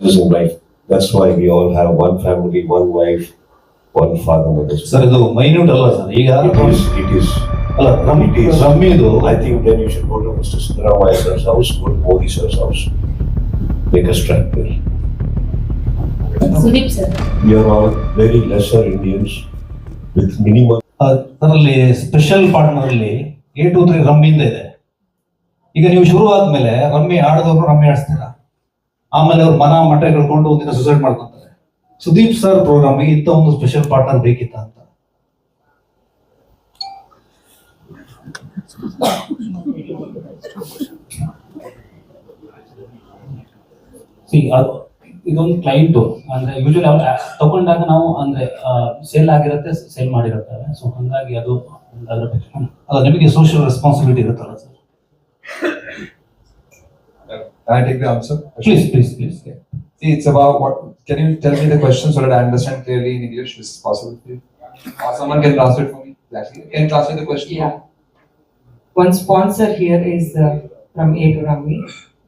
is in life. That's why we all have one family, one wife, one father, mother. Sir ಇದು minute ಅಲ್ಲ sir ಈಗ It is, it is. ಅಲ್ಲ ರಮ್- It is. ರಮ್ಮಿದು I think then you should go to Mr. Siddaramaya sir's house, go to Modi sir's house. Make a strike there. Sudeep sir We are all very lesser Indians with minimum. ಅದರಲ್ಲಿ special partner ಅಲ್ಲಿ A two three ರಮ್ಮಿಂದ ಇದೆ ಈಗ ನೀವು ಶುರು ಆದ್ಮೇಲೆ rummy ಆಡದವ್ರು rummy ಆಡಿಸ್ತೀರಾ ಆಮೇಲೆ ಅವ್ರು ಮನ ಮಠ ಕಳ್ಕೊಂಡು ಒಂದಿನ ಸುಸೈಡ್ ಮಾಡ್ಕೊತಾರೆ. ಸುದೀಪ್ ಸರ್ ಪ್ರೋಗ್ರಾಮ್ ಇಂಥ ಒಂದು ಸ್ಪೆಷಲ್ ಪಾರ್ಟ್ನರ್ ಬೇಕಿತ್ತ ಅಂತ. ಇದೊಂದು ಕ್ಲೈಂಟು ಅಂದ್ರೆ ಯೂಶಲಿ ಅವ್ರು ತಗೊಂಡಾಗ ನಾವು ಅಂದ್ರೆ ಸೇಲ್ ಆಗಿರುತ್ತೆ ಸೇಲ್ ಮಾಡಿರುತ್ತಾರೆ ಸೊ ಹಂಗಾಗಿ ಅದು ಅದ್ರ ಅಲ್ಲ ನಿಮಗೆ ಸೋಷಿಯಲ್ ರೆಸ್ಪಾನ್ಸಿಬಿಲಿಟಿ ಇರುತ್ತಲ್ಲ sir Can I take the answer? Please, please, please. Yeah. See, it's about what. Can you tell me the question so that I understand clearly in English? Is possible Please. you? Or someone can translate for me. Exactly. Can you translate the question? Yeah. One sponsor here is uh, from A to Rami.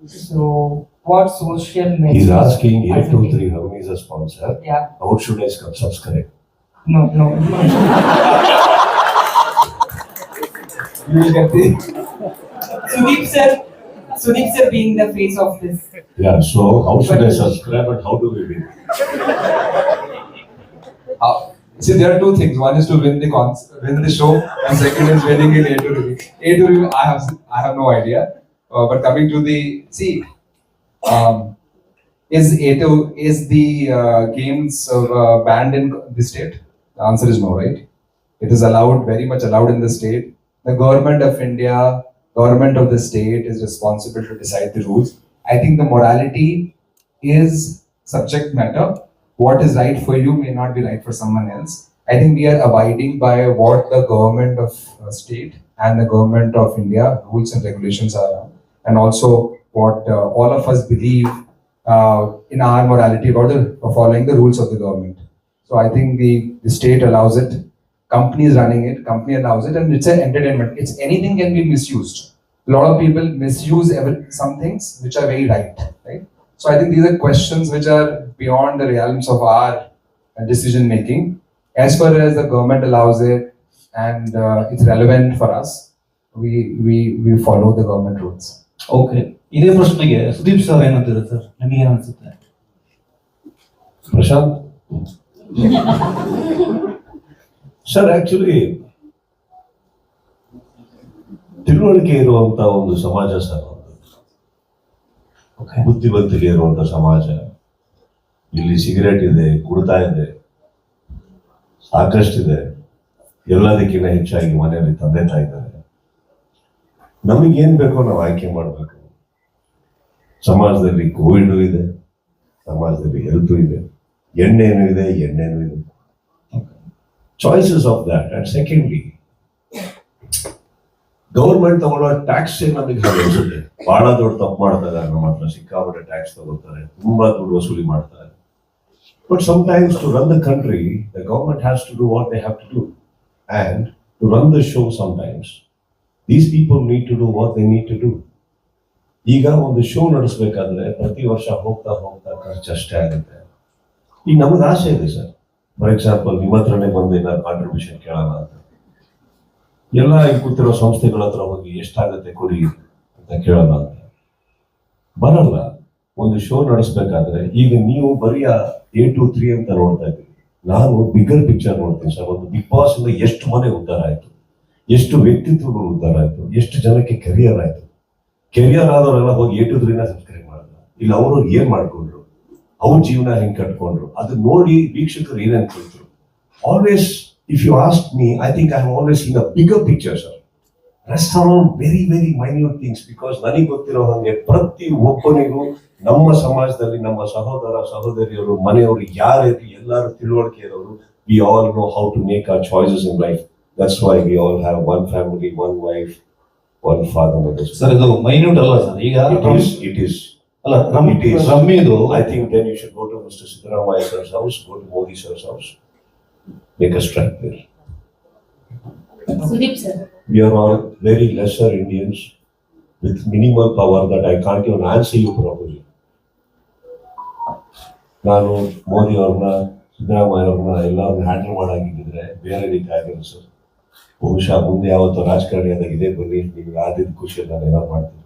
So, what social media? He's asking A to three Rami is a sponsor. Yeah. How should I subscribe? No, no. you will get the. Sudeep sir, Sudeep sir being the face of this. Yeah, so how should I subscribe and how do we win? uh, see, there are two things, one is to win the cons, win the show, and second is winning in A to review. A to review, I have, I have no idea, uh, but coming to the, see, um, is A to, is the uh, games uh, banned in the state? The answer is no, right? It is allowed, very much allowed in the state. The government of India, government of the state is responsible to decide the rules. I think the morality is subject matter. What is right for you may not be right for someone else. I think we are abiding by what the government of uh, state and the government of India rules and regulations are, and also what uh, all of us believe uh, in our morality about the following the rules of the government. So I think the, the state allows it, companies running it, company allows it, and it's an entertainment. It's anything can be misused A lot of people misuse every, some things which are very right, right? So I think these are questions which are beyond the realms of our uh, decision making. As far as the government allows it and uh, it's relevant for us, we, we, we follow the government rules. Okay ಇದೇ ಪ್ರಶ್ನೆಗೆ Sudeep sir ಏನಂತೀರ sir ನಿಮಗೆ ಅನ್ಸುತ್ತೆ Prashant? Sir, actually, ತಿಳುವಳಿಕೆ ಇರುವಂತ ಒಂದು ಸಮಾಜ sir ಒಂದು. ಬುದ್ಧಿವಂತಿಕೆ ಇರುವಂತ ಸಮಾಜ. ಇಲ್ಲಿ ಸಿಗರೇಟ್ ಇದೆ ಕುಡ್ತಾ ಇದೆ ಸಾಕಷ್ಟಿದೆ. ಎಲ್ಲದಕ್ಕಿಂತ ಹೆಚ್ಚಾಗಿ ಮನೆಯಲ್ಲಿ ತಂದೆ ತಾಯಿದ್ದಾರೆ. ನಮಗೇನ್ ಬೇಕೋ ನಾವು ಆಯ್ಕೆ ಮಾಡಬೇಕು. ಸಮಾಜದಲ್ಲಿ ಕೋವಿಡ್ ಇದೆ ಸಮಾಜದಲ್ಲಿ ಹೆಲ್ತ್ ಇದೆ ಎಣ್ಣೆನೂ ಇದೆ ಎಣ್ಣೆನೂ ಇದೆ. Choices of that and secondly government ತಗೊಳ್ಳೋ ಟ್ಯಾಕ್ಸ್ ನಮಗೆ ಅನ್ಸುತ್ತೆ ಬಹಳ ದೊಡ್ಡ ತಪ್ಪು ಮಾಡ್ತಾರೆ ನಮ್ಮ ಹತ್ರ, ಸಿಕ್ಕಾಪಟ್ಟೆ ಟ್ಯಾಕ್ಸ್ ತಗೋತಾರೆ ತುಂಬಾ ದುಡ್ಡು ವಸೂಲಿ ಮಾಡ್ತಾರೆ. But sometimes to run the country the government has to do what they have to do and to run the show sometimes these people need to do what they need to do ಈಗ ಒಂದು show ನಡೆಸಬೇಕಾದ್ರೆ ಪ್ರತಿ ವರ್ಷ ಹೋಗ್ತಾ ಹೋಗ್ತಾ ಖರ್ಚು ಅಷ್ಟೇ ಆಗುತ್ತೆ. ಈಗ ನಮಗೆ ಆಸೆ ಇದೆ ಸರ್. ಫಾರ್ ಎಕ್ಸಾಂಪಲ್ ನಿಮ್ಮ ಹತ್ರನೇ ಬಂದು ಏನಾದ್ರು ಕಾಂಟ್ರಿಬ್ಯೂಷನ್ ಕೇಳೋಣ ಅಂತ. ಎಲ್ಲ ಕೂತಿರೋ ಸಂಸ್ಥೆಗಳ ಹತ್ರ ಹೋಗಿ ಎಷ್ಟಾಗುತ್ತೆ ಕೊಡಿ ಅಂತ ಕೇಳೋಣ ಅಂತ. ಬರಲ್ಲ, ಒಂದು ಶೋ ನಡೆಸ್ಬೇಕಾದ್ರೆ ಈಗ ನೀವು ಬರೀ ಎ ಟು ತ್ರೀ ಅಂತ ನೋಡ್ತಾ ಇದ್ದೀವಿ ನಾನು ಬಿಗರ್ ಪಿಕ್ಚರ್ ನೋಡ್ತೀನಿ ಸರ್. ಒಂದು ಬಿಗ್ ಬಾಸ್ ಇಂದ ಎಷ್ಟು ಮನೆ ಉದ್ಧಾರ ಆಯ್ತು? ಎಷ್ಟು ವ್ಯಕ್ತಿತ್ವಗಳು ಉದ್ಧಾರ ಆಯ್ತು? ಎಷ್ಟು ಜನಕ್ಕೆ ಕೆರಿಯರ್ ಆಯ್ತು? ಕೆರಿಯರ್ ಆದವರೆಲ್ಲ ಹೋಗಿ ಎ ಟು ತ್ರೀನ ಸಬ್ಸ್ಕ್ರೈಬ್ ಮಾಡಲ್ಲ ಇಲ್ಲ ಅವರು ಏನ್ ಮಾಡ್ಕೊಂಡ್ರು? ಅವ್ರ ಜೀವನ ಹೆಂಗ್ ಕಟ್ಕೊಂಡ್ರು? ಅದು ನೋಡಿ ವೀಕ್ಷಕರು ಏನ್ ಅನ್ಕೊಳ್ತಾರೆ always If you ask me I think I have always seen a bigger picture sir rest around very very minute things because ನನಗೆ ಗೊತ್ತಿರೋ ಹಾಗೆ ಪ್ರತಿ ಒಬ್ಬನಿಗೂ ನಮ್ಮ ಸಮಾಜದಲ್ಲಿ ನಮ್ಮ ಸಹೋದರ ಸಹೋದರಿಯರು ಮನೆಯವರು ಯಾರಿರಲಿ ಎಲ್ಲರೂ ತಿಳುವಳಿಕೆ ಇರೋರು we all know how to make our choices in life that's why we all have one family one wife one father mother sir ಇದು ಮೈನ್ಯೂಟ್ ಅಲ್ಲ ಸರ್ ಈಗ It is, it is. ಅಲ್ಲ ರಮ್- It is. ರಮ್ಮಿದು I think then you should go to Mr. Siddaramaya sir's house, go to Modi Strike there. Sudeep sir We are all very lesser Indians with minimal power that I can't even answer you properly. ನಾನು ಮೋದಿ ಅವ್ರನ್ನ ಸಿದ್ದರಾಮಯ್ಯ ಅವ್ರನ್ನ ಎಲ್ಲರನ್ನ handle ಮಾಡಾಗಿದ್ದಿದ್ರೆ ಬೇರೆ ರೀತಿ ಆಗಿರೋ sir ಬಹುಶಃ ಮುಂದೆ ಯಾವತ್ತು ರಾಜಕಾರಣಿ ಆದಾಗ ಇದೇ ಬನ್ನಿ ನಿಮ್ಗೆ ಆದಿದ್ದ ಖುಷಿಯಲ್ಲಿ ನಾನು ಏನಾದ್ರು ಮಾಡ್ತೀನಿ.